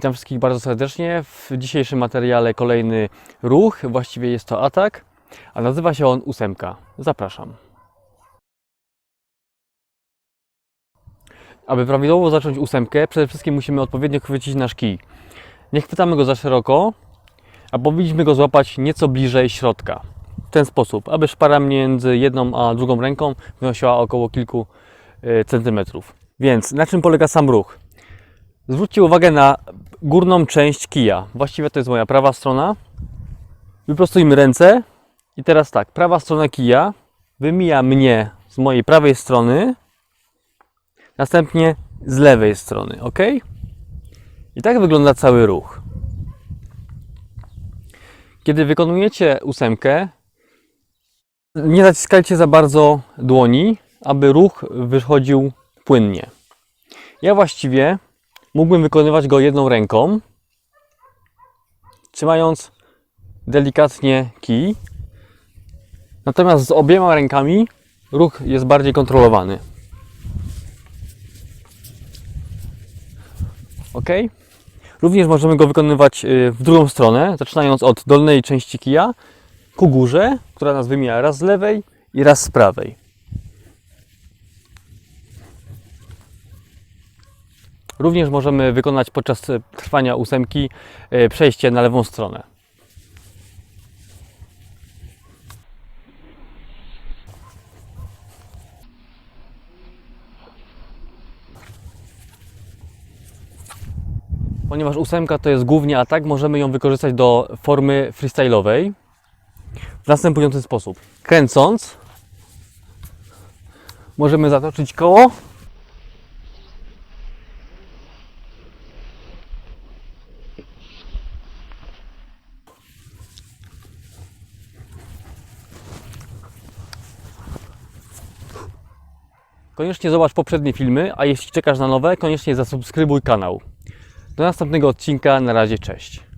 Witam wszystkich bardzo serdecznie. W dzisiejszym materiale kolejny ruch, właściwie jest to atak, a nazywa się on ósemka. Zapraszam. Aby prawidłowo zacząć ósemkę, przede wszystkim musimy odpowiednio chwycić nasz kij. Nie chwytamy go za szeroko, a powinniśmy go złapać nieco bliżej środka. W ten sposób, aby szpara między jedną a drugą ręką wynosiła około kilku e, centymetrów. Więc na czym polega sam ruch? Zwróćcie uwagę na górną część kija. Właściwie to jest moja prawa strona. Wyprostujmy ręce. I teraz tak, prawa strona kija wymija mnie z mojej prawej strony, następnie z lewej strony, ok? I tak wygląda cały ruch. Kiedy wykonujecie ósemkę, nie naciskajcie za bardzo dłoni, aby ruch wychodził płynnie. Ja właściwie mógłbym wykonywać go jedną ręką, trzymając delikatnie kij. Natomiast z obiema rękami ruch jest bardziej kontrolowany. Ok? Również możemy go wykonywać y, w drugą stronę, zaczynając od dolnej części kija ku górze, która nas wymija raz z lewej i raz z prawej. Również możemy wykonać podczas e, trwania ósemki e, przejście na lewą stronę. Ponieważ ósemka to jest głównie atak, możemy ją wykorzystać do formy freestyle'owej w następujący sposób. Kręcąc możemy zatoczyć koło Koniecznie zobacz poprzednie filmy, a jeśli czekasz na nowe, koniecznie zasubskrybuj kanał. Do następnego odcinka, na razie, cześć.